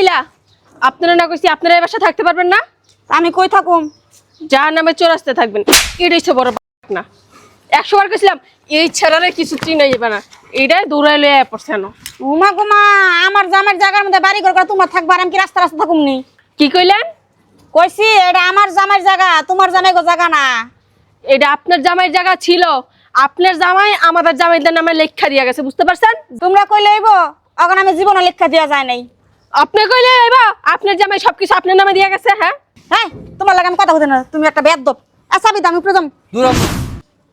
মহিলা আপনারা না কইছি আপনারা এই বাসা থাকতে পারবেন না? আমি কই থাকুম? যার নামে চোরাস্তে থাকবেন। এটাই হচ্ছে বড় না একশো বার কইছিলাম এই ছাড়ারে কিছু চিনাই যাবে না। এইটাই দৌড়াই লয়ে পড়ছে না উমা গুমা আমার জামের জায়গার মধ্যে বাড়ি ঘর করে তোমার থাকবার আমি কি রাস্তা রাস্তা থাকুম নি কি কইলেন? কইছি এটা আমার জামের জায়গা তোমার জামাই গো জায়গা না। এটা আপনার জামাইয়ের জায়গা ছিল। আপনার জামাই আমাদের জামাইদের নামে লেখা দিয়ে গেছে বুঝতে পারছেন? তোমরা কইলে এখন আমি জীবনে লেখা দেওয়া যায় নাই। আপনি কইলে এবার আপনার জামাই সবকিছু আপনার নামে দিয়ে গেছে হ্যাঁ? হ্যাঁ তোমার লাগে আমি কথা বলতে না তুমি একটা বেদ দপ আচ্ছা বিদ আমি প্রথম দূর হও।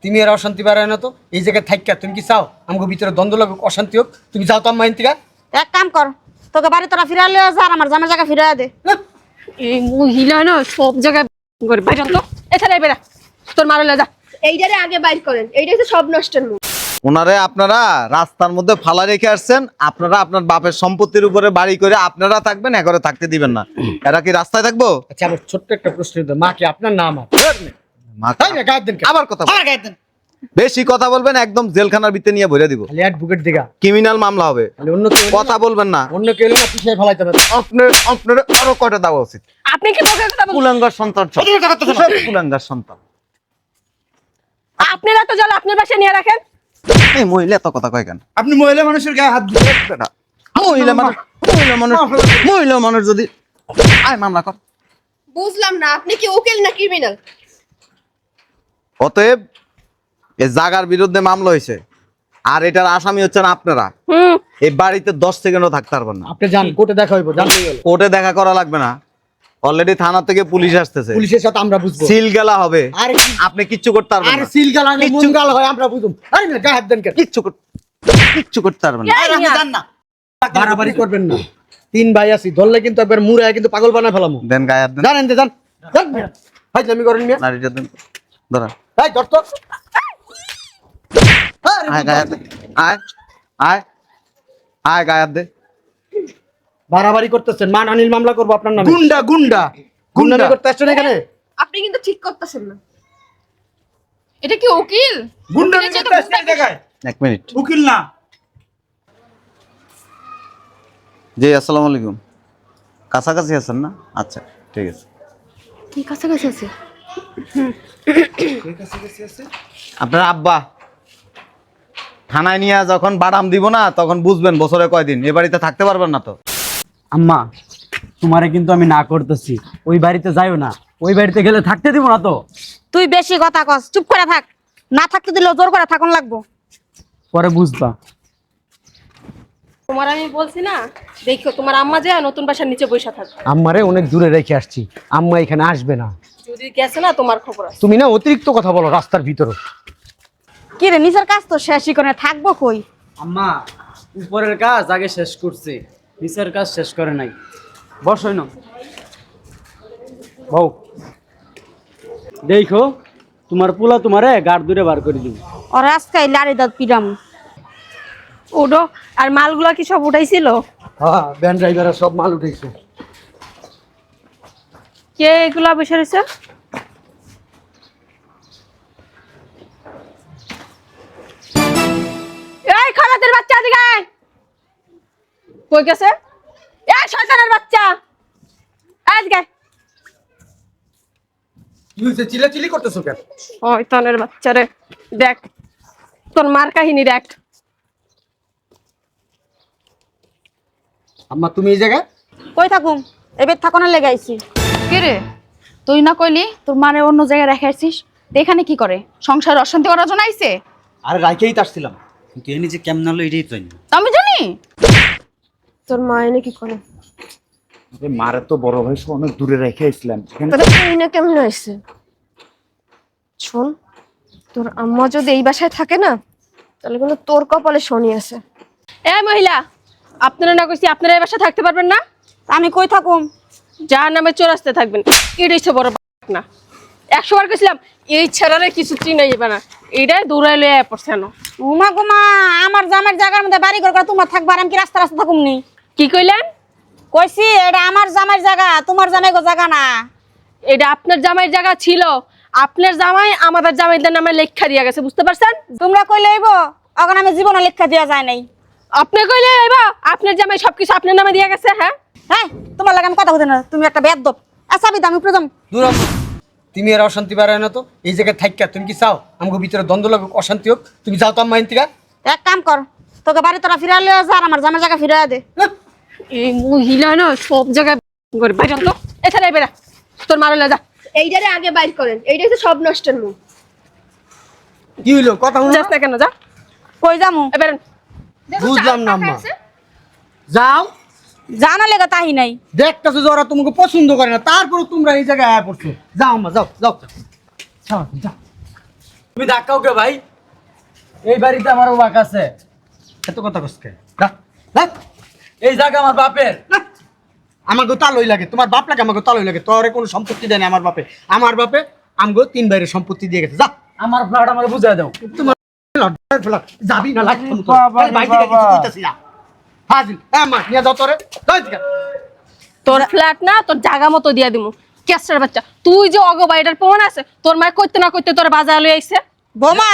তুমি আর অশান্তি বাড়ায় না তো এই জায়গায় থাইকা তুমি কি চাও? আমাকে ভিতরে দ্বন্দ্ব লাগুক অশান্তি হোক তুমি যাও তো আম্মা ইন্তিকা এক কাম কর তোকে বাড়ি তোরা ফিরে লিয়ে যা আর আমার জামের জায়গা ফিরে দে। এই মহিলা না সব জায়গায় করে বাইরে তো। এখানে বেরা তোর মারলে যা। এইটারে আগে বাইর করেন এইটা হচ্ছে সব নষ্টের মুখ। ওনারে আপনারা রাস্তার মধ্যে ফালা রেখে আসছেন আপনারা আপনার বাপের সম্পত্তির উপরে বাড়ি করে আপনারা থাকবেন একরে থাকতে দিবেন না। এরা কি রাস্তায় থাকব? আচ্ছা আমার ছোট্ট একটা প্রশ্ন মা কি আপনার নাম মা- তাই না গায়ের দেন আবার কথা আবার গায়ের দেন। বেশি কথা বলবেন একদম জেলখানার ভিতরে নিয়ে ভরে দিব। খালি অ্যাডভোকেট দিঘা ক্রিমিনাল মামলা হবে। খালি অন্য কেউ কথা বলবেন না। অন্য কেউ না পিছিয়ে ফেলাইতে হবে। আপনার আপনার আরও কটা দেওয়া উচিত? আপনি কি বকে কথা বলছেন কুলাঙ্গার সন্তান কুলাঙ্গার সন্তান। আপনারা তো জল আপনার বাসায় নিয়ে রাখেন। এই মহিলা এত কথা কয় কেন? আপনি মহিলা মানুষের গায়ে হাত বেটা, মহিলা মানুষ মহিলা মানুষ মহিলা মানুষ যদি আয় মামলা কর। বুঝলাম না আপনি কি উকিল না ক্রিমিনাল অতএব এই জাগার বিরুদ্ধে মামলা হয়েছে। আর এটার আসামি হচ্ছেন আপনারা। এই বাড়িতে দশ সেকেন্ডও থাকতে পারবেন না। আপনি যান কোর্টে দেখা হইব জানতে কোর্টে দেখা করা লাগবে না। অলরেডি থানা থেকে পুলিশ আসতেছে। পুলিশের সাথে আমরা বুঝব। সিল গেলা হবে। আরে আপনি কিচ্ছু করতে পারবেন আর না। সিল গাল আগে মুন গাল হয় আমরা বুঝুম আরে না গায়ে হাত দেন কে কিচ্ছু কর- কিচ্ছু করতে পারবেন না। এই মিয়া, বাড়াবাড়ি করবেন না। তিন ভাই আছি ধরলে কিন্তু একবার মুড়ায় কিন্তু পাগল বানায় ফেলামু। দেন গায়ে হাত দেন। জানেন তো জান জান হাই আমি করেন মিয়া। নারীটা দেন ধরা। এই ধর তো। আয় গায়ে হাত আয় আয়। আয় গায়ে হাত দে। বাড়াবাড়ি করতেছেন। মান আনিল মামলা করব আপনার নামে। গুন্ডা গুন্ডা গুন্ডামি গুন্ডা। করতে আসছেন এখানে? আপনি কিন্তু ঠিক করতেছেন না। এটা কি উকিল? গুন্ডা তো করতে আসছে এই জায়গায়? এক মিনিট। উকিল না। জি আসসালামু আলাইকুম। কাছাকাছি আছেন না? আচ্ছা ঠিক আছে? কি কাছাকাছি আছে? আপনার আব্বা। থানায় নিয়ে যখন বাদাম দিব না তখন বুঝবেন বছরে কয়দিন। এ বাড়িতে থাকতে পারবেন না তো। আম্মা তোমারে কিন্তু আমি না করতেছি। ওই বাড়িতে যাইও না। ওই বাড়িতে গেলে থাকতে দিব না তো? তুই বেশি কথা কস চুপ করে থাক। না থাকতে দিলেও জোর করে থাকুন লাগবো। পরে বুঝবা। তোমার আমি বলছি না দেখো তোমার আম্মা যায় নতুন বাসার নিচে বসে থাক। আম্মারে অনেক দূরে রেখে আসছি। আম্মা এখানে আসবে না। যদি গেছে না তোমার খবর আছে। তুমি না অতিরিক্ত কথা বলো রাস্তার ভিতরে। কি রে নিজের কাজ তো শেষই করে থাকব কই? আম্মা উপরের কাজ আগে শেষ করছে। নিচের কাজ শেষ করে নাই। বসই না বউ। দেখো তোমার পোলা তোমারে গাড় দূরে বার করে দিব। ওর আজকে লাড়ি দাঁত পিরাম। ওডো আর মালগুলা কি সব উঠাইছিল? হ্যাঁ ভ্যান ড্রাইভাররা সব মাল উঠাইছে। কে এগুলা বসে রয়েছে? এই খালাতের বাচ্চা দিকে আয়। কই গেছে? এই শয়তানের বাচ্চা! আজকে কি হয়েছে চিল্লাচিল্লি করতেছো কেন? শয়তানের বাচ্চা রে দেখ। তোর মার কাহিনী দেখ। আম্মা তুমি এই জায়গায়? কই থাকুম? এবার থাকুনের লেগে আইছি। কিরে তুই না কইলি তোর মানে অন্য জায়গায় রেখে আসছিস? তো এখানে কি করে? সংসার অশান্তি করার জন্য আইছে? আরে রাইকেই তো আসছিলাম। কিন্তু এ নিজে কেমন হলো এটাই তো জানি আমি জানি? তোর মা এনে কি করে? আরে মারে তো বড় ভাই সে অনেক দূরে রেখে আসলাম এনে কেমন হয়েছে? শোন তোর আম্মা যদি এই বাসায় থাকে না তাহলে কিন্তু তোর কপালে শনি আছে। এ মহিলা আপনারা না কইছি আপনারা এই বাসায় থাকতে পারবেন না? আমি কই থাকুম? যার নামে চোরাস্তে থাকবেন এটাই হচ্ছে বড় বাক না। একশো বার কইছিলাম এই ছাড়ারে কিছু চিনাই যাবে না এইটাই দৌড়াই লয়ে পড়ছে না। উমা গুমা আমার জামের জায়গার মধ্যে বাড়ি ঘর করে তোমার থাকবার আমি কি রাস্তা রাস্তা থাকুম নি? কি কইলেন? কইছি এটা আমার জামাইয়ের জায়গা তোমার জামাই গো জায়গা না। এটা আপনার জামাইয়ের জায়গা ছিল। আপনার জামাই আমাদের জামাইদের নামে লেখা দিয়া গেছে বুঝতে পারছেন? তোমরা কইলে আইব এখন আমি জীবনে লেখা দেওয়া যায় নাই। আপনি কইলে এবার আপনার জামাই সবকিছু আপনার নামে দিয়া গেছে হ্যাঁ? হ্যাঁ তোমার লাগে আমি কথা বলতে না তুমি একটা বেদ দপ আচ্ছা বিদ আমি প্রথম দূর হও। তুমি আর অশান্তি বাড়ায় না তো এই জায়গায় থাইকা তুমি কি চাও? আমাকে ভিতরে দ্বন্দ্ব লাগুক অশান্তি হোক তুমি যাও তো আম্মা ইন্তিকা এক কাম কর তোকে বাড়ি তোরা ফিরে আলে আর আমার জামাই জায়গা ফিরে দে। এই মহিলা না সব জায়গায় করে। বাইরে তো। এছাড়া বেরা তোর মারলে যা। এইটারে আগে বাইর করেন। এইটাই তো সব নষ্টের মুখ। কি হইল? কথা হলো যাস না কেন যা। কই যামু? এবার বুঝলাম না আম্মা। যাও। জানা লেগে তাহি নাই। দেখতেছো যে ওরা তোমাকে পছন্দ করে না। তারপরে তোমরা এই জায়গায় আয়া পড়ছো। যাও আম্মা যাও যাও। যাও, যাও। তুমি ধাক্কাও কে ভাই? এই বাড়িতে আমার বাক আছে। এত কথা কসকে যা যা। এই জায়গা আমার বাপের। না, আমাকে তালই লাগে তোমার বাপ লাগে আমাকে তালই লাগে তোরে কোনো সম্পত্তি দেয় না আমার বাপে। আমার বাপে আমগো তিন বাইরে সম্পত্তি দিয়ে গেছে যা। আমার ফ্ল্যাট আমার বুঝাই দাও। তোমার লজ্জার ফেলা, যাবি না লাগবে বাবা রে বাবা। হাজির হ্যাঁ মা নিয়ে যাও তোরে। তোর ফ্ল্যাট না তোর জায়গা মতো দিয়া দিমু। কেসটার বাচ্চা তুই যে অগ বাড়িটার প্রমাণ আছে তোর মায়ের করতে না করতে তোর বাজার লই আইছে। বোমা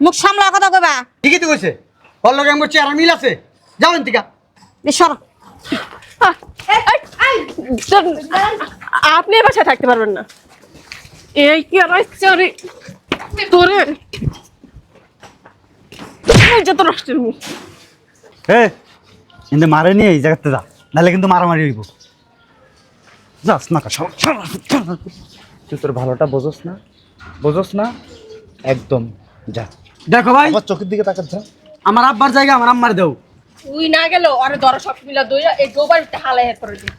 মুখ সামলা কথা কইবা। ঠিকই তো কইছে। ওর লগে আমার চেহারা মিল আছে। যাও এনতিকা তোর- আপনি বাসায় থাকতে পারবেন না। এই কি আর চরে তোরে। এই যে তোর নষ্টের মুখ এ কিন্তু মারে নিয়ে এই জায়গাতে যা নাহলে কিন্তু মারামারি হইব। যাস না কা সর, সর, সর। তুই তোর ভালোটা বোঝস না বোঝস না একদম যা। দেখো ভাই। আমার চোখের দিকে তাকাত যা আমার আব্বার জায়গা আমার আম্মার দেও। তুই না গেল আরে ধরো সব মিলা দইরা এই গোবারিতে হালাই হের করে দিই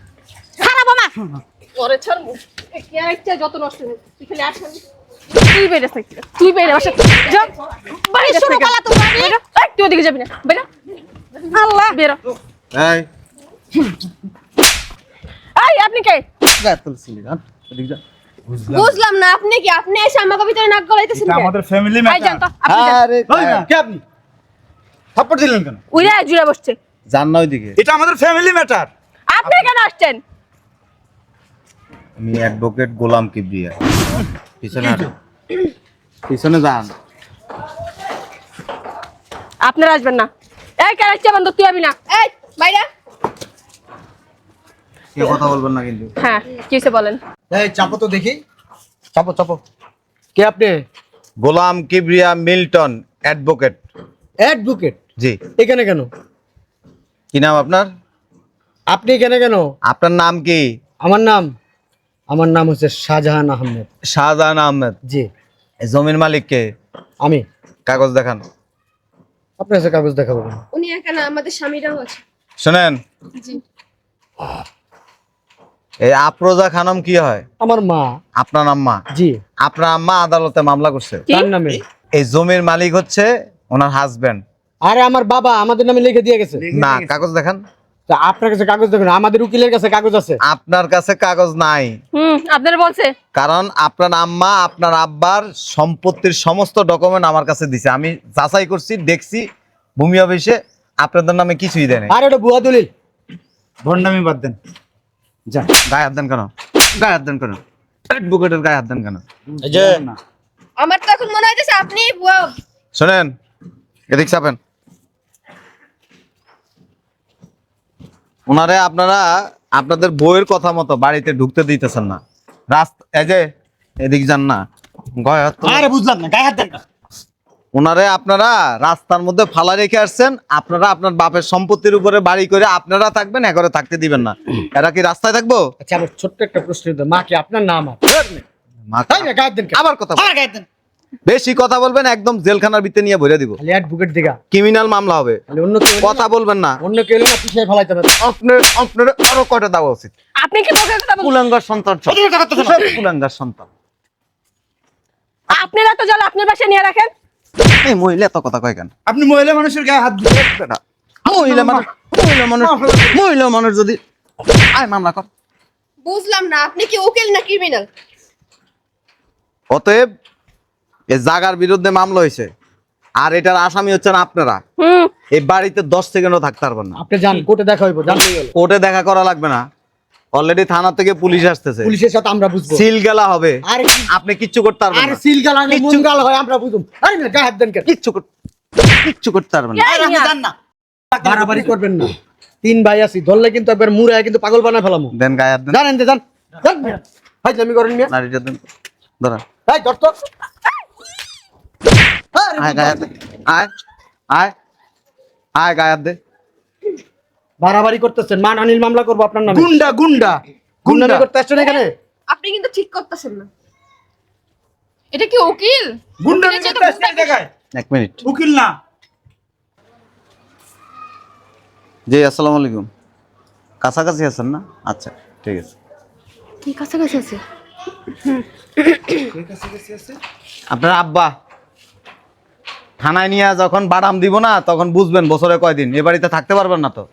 খারাপ বোমা। ওরে ক্যারেক্টার যত নষ্ট হয়ে তুই খালি আসেন তুই বেড়ে থাকবি তুই বেড়ে বাসা যা। শুরু থেকে। তুমি এই, তুই ওদিকে যাবি না। বেরো। আল্লাহ। বেরো। এই। এই আপনি কে? গায়ে না এদিকে যা। বুঝলাম। না আপনি কি? আপনি এসে আমাকে ভিতরে নাক গলাইতেছেন আমাদের ফ্যামিলি ভাই জান তো আপনি যান। আরে কে আপনি? থাপ্পড় দিলেন কেন? উইরা জুড়ে বসছে। যান না ওইদিকে। এটা আমাদের ফ্যামিলি ম্যাটার আপনি কেন আসছেন? আমি অ্যাডভোকেট গোলাম কিবরিয়া। পিছনে হাঁটো। পিছনে যান। আপনারা আসবেন না। এই ক্যারেক্টার বন্ধ তুই আবি না। এই বাইরে। কে কথা বলবেন না কিন্তু। হ্যাঁ কিসে বলেন। এই চাপো তো দেখি। চাপো চাপো। কে আপনি? Golam Kibria Milton advocate advocate ji. এখানে কেন? কি নাম আপনার? আপনি এখানে কেন? আপনার নাম কি? আমার নাম আমার নাম হচ্ছে শাহজাহান আহমেদ। শাহজাহান আহমেদ। জি। এই জমির মালিক কে? আমি। কাগজ দেখান। আপনার কাছে কাগজ দেখাবো কেন? উনি এখানে আমাদের স্বামীরাও আছে। শোনেন। জি। এই আফরোজা খানম কি হয়? আমার মা। আপনার আম্মা? জি। আপনার আম্মা আদালতে মামলা করছে। তার নামে। এই জমির মালিক হচ্ছে ওনার হাজবেন্ড আরে আমার বাবা আমাদের নামে লিখে দিয়ে গেছে। না কাগজ দেখান। তা আপনার কাছে কাগজ দেখুন আমাদের উকিলের কাছে কাগজ আছে। আপনার কাছে কাগজ নাই। হুম আপনারা বলছে। কারণ আপনার আম্মা আপনার আব্বার সম্পত্তির সমস্ত ডকুমেন্ট আমার কাছে দিছে। আমি যাচাই করছি দেখছি ভূমি অফিসে আপনাদের নামে কিছুই দেয় নাই। আর এটা বুয়া দলিল। ভন্ডামি বাদ দেন। যা। গায়ে হাত দেন কেন? গায়ে হাত দেন কেন? অ্যাডভোকেটের গায়ে হাত দেন কেন? এই যে। আমার তো এখন মনে হইতেছে আপনি বুয়া- শোনেন এদিক চাপেন। ওনারে আপনারা আপনাদের বইয়ের কথা মতো বাড়িতে ঢুকতে দিতেছেন না। রাস্তা এই যে এদিক যান না। গায়ে হাত তোলেন। আরে বুঝলাম না গায়ে হাত দেন না। ওনারে আপনারা রাস্তার মধ্যে ফালা রেখে আসছেন আপনারা আপনার বাপের সম্পত্তির উপরে বাড়ি করে আপনারা থাকবেন একরে থাকতে দিবেন না। এরা কি রাস্তায় থাকব? আচ্ছা আমার ছোট্ট একটা প্রশ্ন মা কি আপনার নাম মা- তাই না গায়ে হাত দেন কেন? আবার কথা বল- আবার গায়ে হাত দেন। বেশি কথা বলবেন একদম জেলখানার ভিতরে নিয়ে ভরে দিব। খালি অ্যাডভোকেট ক্রিমিনাল মামলা হবে। খালি অন্য কেউ কথা বলবেন না। অন্য কেউ না পিছিয়ে ফেলাইতে হবে। আপনার আপনার আরও কয়টা দেওয়া উচিত? আপনি কি বলতে কথা বলছেন? কুলাঙ্গার সন্তান কুলাঙ্গার সন্তান। আপনারা তো জল আপনার বাসায় নিয়ে রাখেন। এই মহিলা এত কথা কয় কেন? আপনি মহিলা মানুষের গায়ে হাত দিন বেটা, মহিলা মানুষ মহিলা মানুষ মহিলা মানুষ যদি আয় মামলা কর। বুঝলাম না আপনি কি উকিল না ক্রিমিনাল অতএব এই জাগার বিরুদ্ধে মামলা হয়েছে। আর এটার আসামি হচ্ছেন আপনারা। এই বাড়িতে দশ সেকেন্ডও থাকতে পারবেন না। আপনি যান কোর্টে দেখা হইব কোর্টে দেখা করা লাগবে না। অলরেডি থানা থেকে পুলিশ আসতেছে। পুলিশের সাথে আমরা বুঝব। সিল গেলা হবে। আরে আপনি কিচ্ছু করতে পারবেন আরে না। সিল গাল কিচ্ছু- মুন গাল হয় আমরা বুঝুম আরে না গায়ে হাত দেন কেন? কিচ্ছু কর- কিচ্ছু করতে পারবেন না। এই মিয়া, বাড়াবাড়ি করবেন না। তিন ভাই আছি ধরলে কিন্তু একবার মুড়ায় কিন্তু পাগল বানায় ফেলামু। দেন গায়ে হাত দেন। জানেন যে জান জান আমি করেন মিয়া। নারীটা দেন। ধরা ধর তো। আয় গায়ে আয় আয় আয় গায়ে দে। বাড়াবাড়ি করতেছেন। মান মামলা করব আপনার নামে। গুন্ডা গুন্ডা গুন্ডামি করতে আসছেন এখানে? আপনি কিন্তু ঠিক করতেছেন না। এটা কি উকিল? গুন্ডামি করতে আসছেন জায়গায় এক মিনিট। উকিল না। জি আসসালামু আলাইকুম। কাছাকাছি আছেন না? আচ্ছা ঠিক আছে? কি কাছাকাছি আছে? আপনার আব্বা। থানায় নিয়ে যখন বাদাম দিব না তখন বুঝবেন বছরে কয়দিন। এ বাড়িতে থাকতে পারবেন না তো।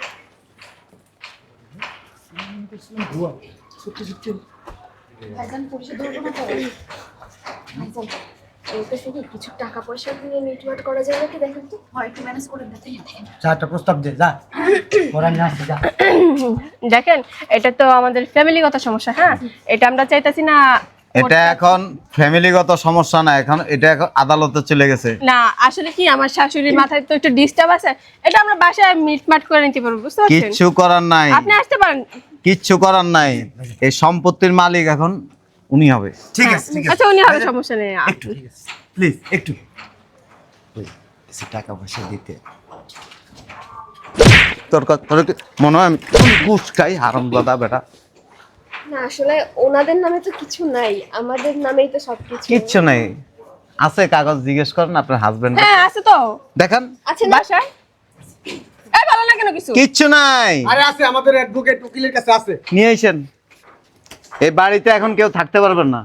কিছু টাকা পয়সা দিয়ে মিটমাট করা যায় নাকি দেখেন তো একটু ম্যানেজ করে দিতে প্রস্তাব দে যা। দেখেন এটা তো আমাদের ফ্যামিলিগত সমস্যা হ্যাঁ? এটা আমরা চাইতাছি না এটা এখন ফ্যামিলিগত সমস্যা না এখন এটা এখন আদালতে চলে গেছে। না আসলে কি আমার শাশুড়ির মাথায় তো একটু ডিস্টার্ব আছে এটা আমরা বাসায় মিটমাট করে নিতে পারব বুঝতে পারছেন? কিচ্ছু করার নাই। আপনি আসতে পারেন। কিচ্ছু করার নাই। এই সম্পত্তির মালিক এখন উনি হবে। ঠিক আছে ঠিক আছে। আচ্ছা উনি হবে সমস্যা নেই। একটু প্লিজ একটু। কিছু টাকা পয়সা দিতে। তোর তোর মনে হয় আমি ঘুষ খাই হারাম দাদা বেটা। না আসলে ওনাদের নামে তো কিছু নাই আমাদের নামেই তো সবকিছু। কিচ্ছু নাই। আছে কাগজ জিজ্ঞেস করেন আপনার হাজবেন্ড হ্যাঁ আছে তো। দেখেন। আছে বাসায়? এই ভালো না কেন কিছু? কিচ্ছু নাই। আরে আছে আমাদের অ্যাডভোকেট উকিলের কাছে আছে। নিয়ে আইসেন এই বাড়িতে এখন কেউ থাকতে পারবেন না।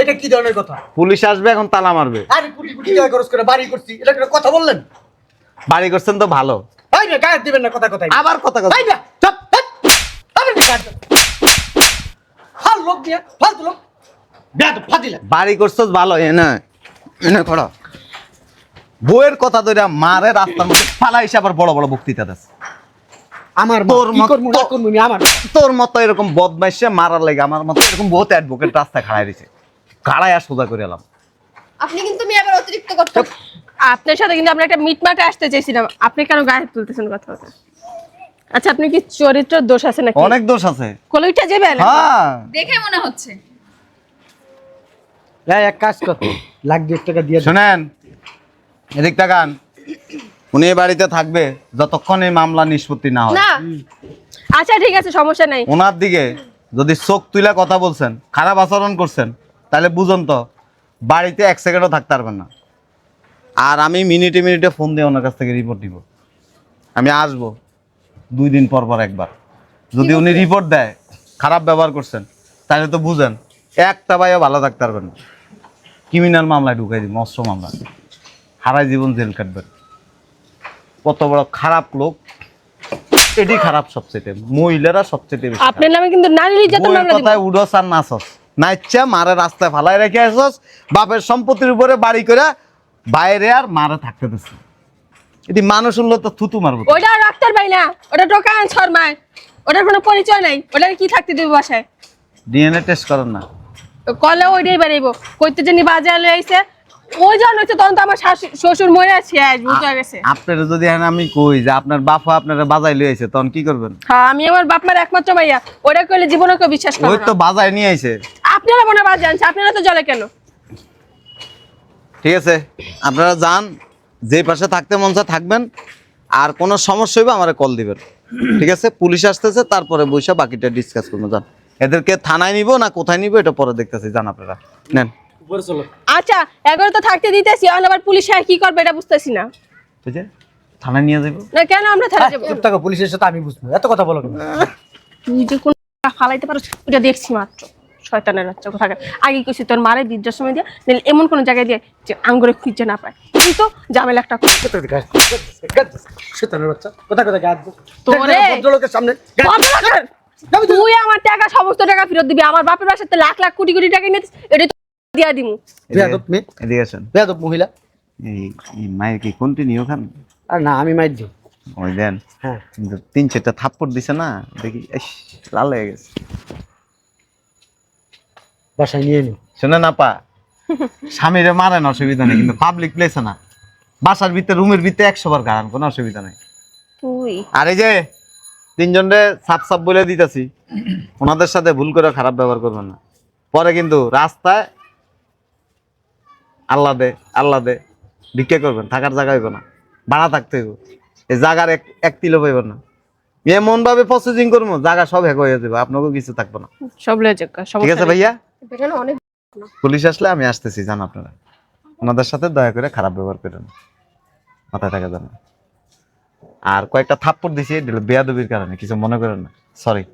এটা কি ধরনের কথা? পুলিশ আসবে এখন তালা মারবে। আরে কোটি কোটি টাকা খরচ করে বাড়ি করছি। এটা একটা কথা বললেন? বাড়ি করছেন তো ভালো। ভাই না গায়ে দিবেন না কথা কথা আবার কথা কথা। ভাই না চুপ চুপ। আরে না গায়ে দাও। ফাল লোক দিয়ে ফালতু লোক। বেয়াদ ফাদিলা। বাড়ি করছস ভালো এনে এনে করো বউয়ের কথা ধরে মারে রাস্তার মধ্যে ফালাইছে আবার বড় বড় বক্তৃতা দেশ আমার তোর আমার তোর মতো এরকম বদমাইশে মারার লাগে আমার মতো এরকম বহুত অ্যাডভোকেট রাস্তায় খাড়াই দিছে। খাড়াই আর সোজা করে এলাম। আপনি কিন্তু আমি আবার অতিরিক্ত করতে আপনার সাথে কিন্তু আমরা একটা মিটমাটে আসতে চাইছিলাম। আপনি কেন গায়ে তুলতেছেন কথা কথা আচ্ছা আপনি কি চরিত্র দোষ আছে নাকি? অনেক দোষ আছে। কলইটা যাবেন হ্যাঁ। দেখে মনে হচ্ছে। এই এক কাজ কর। লাখ দুই টাকা দিয়ে। শোনেন এদিক তাকান। উনি বাড়িতে থাকবে যতক্ষণ এই মামলা নিষ্পত্তি না হয়। না। আচ্ছা ঠিক আছে সমস্যা নাই। ওনার দিকে যদি চোখ তুলে কথা বলছেন খারাপ আচরণ করছেন তাহলে বুঝুন তো বাড়িতে এক সেকেন্ডও থাকতে পারবেন না। আর আমি মিনিটে মিনিটে ফোন দিয়ে ওনার কাছ থেকে রিপোর্ট দিব আমি আসব। দুই দিন পর পর একবার। যদি উনি রিপোর্ট দেয় খারাপ ব্যবহার করছেন তাহলে তো বুঝেন একটা ভাইও ভালো থাকতে পারবেন না। ক্রিমিনাল মামলায় ঢুকাই দিব অস্ত্র মামলা হারাই জীবন জেল কাটবেন। কত বড় খারাপ লোক এটি খারাপ সবচেয়ে মহিলারা সবচেয়ে বেশি। আপনার নামে কিন্তু নারী নির্যাতন মামলা কথায় উডস আর নাচস। নাইচ্ছা মারে রাস্তায় ফালাই রেখে আসস বাপের সম্পত্তির উপরে বাড়ি করে বাইরে আর মারে থাকতে দিস এটি মানুষ হলো তো থুতু মারবো ওটা ডাক্তার ভাই না ওটা দোকান শর্মায় ওটার কোনো পরিচয় নাই ওটার কি থাকতে দেবো বাসায়? ডিএনএ টেস্ট করেন না। কলে ওইটাই বাড়াইবো কইতে জানি বাজে আলো আইছে। ওই যখন হচ্ছে তখন তো আমার শাশু- শ্বশুর মরে আছে আজ বুঝতে গেছে আপনার যদি এখন আমি কই যে আপনার বাপা আপনারা বাজাই লিয়ে আইছে তখন কি করবেন? হ্যাঁ আমি আমার বাপ মার একমাত্র ভাইয়া। ওটা কইলে জীবনে কেউ বিশ্বাস ওই তো না বাজায় নিয়ে আইছে। আপনারা মনে হয় বাজে আনছে আপনারা তো জলে কেন? ঠিক আছে আপনারা যান। যে পাশে থাকতে মন চায় থাকবেন। আর কোনো সমস্যা হইবে আমারে কল দিবেন। ঠিক আছে? পুলিশ আসতেছে তারপরে বৈশা বাকিটা ডিসকাস করব। যান। এদেরকে থানায় নিব না কোথায় নিব এটা পরে দেখতেছি। জান আপনারা। নেন। আচ্ছা এগারো তো থাকতে দিতেছি এখন আবার পুলিশ আর কি করবে এটা বুঝতেছি না। থানায় নিয়ে যাব না কেন আমরা থানা যাব? চুপ থাকো পুলিশের সাথে আমি বুঝব এত কথা বলো? তুই যে কোন ফালাইতে পারো ওটা দেখছি মাত্র। শয়তানের বাচ্চা কোথাকার আগে কইছি তোর মারে বৃদ্ধার সময় দিয়ে নাহলে এমন কোনো জায়গায় দিয়ে যে আঙ্গুরে খুঁজে না পায়। কিন্তু ঝামেলা একটা শয়তানের বাচ্চা তোরে? ভদ্রলোকের সামনে? তুই আমার টাকা সমস্ত টাকা ফেরত দিবি। আমার বাপের বাসাতে লাখ লাখ কোটি কোটি টাকা নিয়ে এটা তো দিয়া দিমু। বেয়াদব মেয়ে। এদিকে আসেন। বেয়াদব মহিলা। এই মায়ের কি কন্টিনিউ খান আর না আমি মাইর দিই ওই দেন। হ্যাঁ। কিন্তু তিন চারটা থাপ্পড় দিছে না দেখি লাল হয়ে গেছে। বাসায় নিয়ে নিও। শুনে না পা স্বামীরে মারেন অসুবিধা নেই কিন্তু পাবলিক প্লেসে না। বাসার ভিতরে রুমের ভিতরে একশো বার গাড়ান কোনো অসুবিধা নেই। তুই। আর এই যে তিনজনরে সাপ সাপ বলে দিতেছি ওনাদের সাথে ভুল করে খারাপ ব্যবহার করবেন না। পরে কিন্তু রাস্তায় আল্লাহ দে আল্লাহ দে ভিক্ষা করবেন থাকার জায়গা হইব না। ভাড়া থাকতে হইব। এই জায়গার এক এক তিলও পাইব না। এমন ভাবে প্রসেসিং করব জায়গা সব হ্যাক হয়ে যাবে আপনাকেও কিছু থাকব না। সব ঠিক আছে ভাইয়া? এটা না অনেক পুলিশ আসলে আমি আসতেছি জান আপনারা। ওনাদের সাথে দয়া করে খারাপ ব্যবহার করেন মাথায় থাকা যান। আর কয়েকটা থাপ্পড় দিছি বেয়াদবির কারণে কিছু মনে করেন না। সরি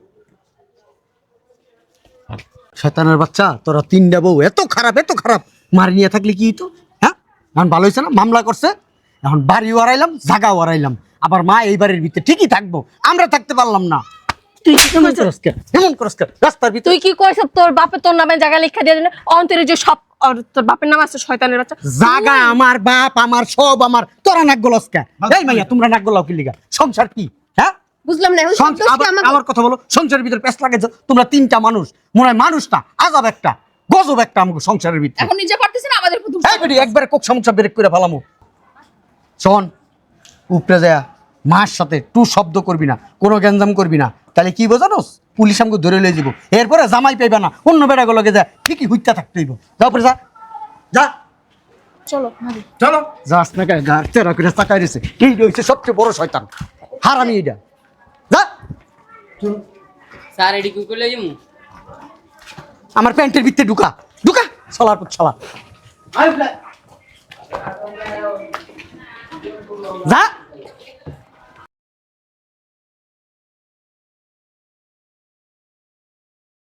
শয়তানের বাচ্চা তোরা তিনটা বউ এত খারাপ এত খারাপ। মারি নিয়ে থাকলে কি তো হ্যাঁ? এখন ভালো হয়েছে না? মামলা করছে। এখন বাড়ি ওয়ারাইলাম জাগা ওয়ারাইলাম। আবার মা এই বাড়ির ভিতরে ঠিকই থাকব। আমরা থাকতে পারলাম না। তুই এমন করস এমন করস রাস্তার ভিতরে তুই কি কইছ তোর বাপে তোর নামে জায়গা লেখা দিয়ে দিল? অন্তরে যে সব আর তোর বাপের নাম আছে শয়তানের বাচ্চা। জাগা আমার বাপ আমার সব আমার। তোরা নাক গলস কে? এই মাইয়া তোমরা নাক গলাও কি লিগা? সংসার কি? হ্যাঁ? বুঝলাম না আবার- কথা বলো। সংসারের ভিতরে পেঁচ লাগাইছো তোমরা তিনটা মানুষ। মনে হয় মানুষটা আজাব একটা গজব একটা আমাকে সংসারের ভিতরে। এখন নিজে না আমাদের প্রথম এই বেটি একবারে কোক সমস্যা ব্রেক করে ফেলামু। শোন উপরে যায়। মার সাথে টু শব্দ করবি না কোনো গ্যাঞ্জাম করবি না। তাহলে কি বোঝানোস পুলিশ আমাকে ধরে লয়ে যাব এরপরে জামাই পাইবে না অন্য বেড়াগুলোকে যা ঠিকই হুইতা থাকতে হইব। যা উপরে যা। যা। চলো চলো। যাস না কে গা তেরা করে রয়েছে। এই রয়েছে সবচেয়ে বড় শয়তান। হারামি এইটা যা। স্যার এডি যাব? আমার প্যান্টের ভিতরে ঢুকা। ঢুকা ছলার পর ছলা। যা।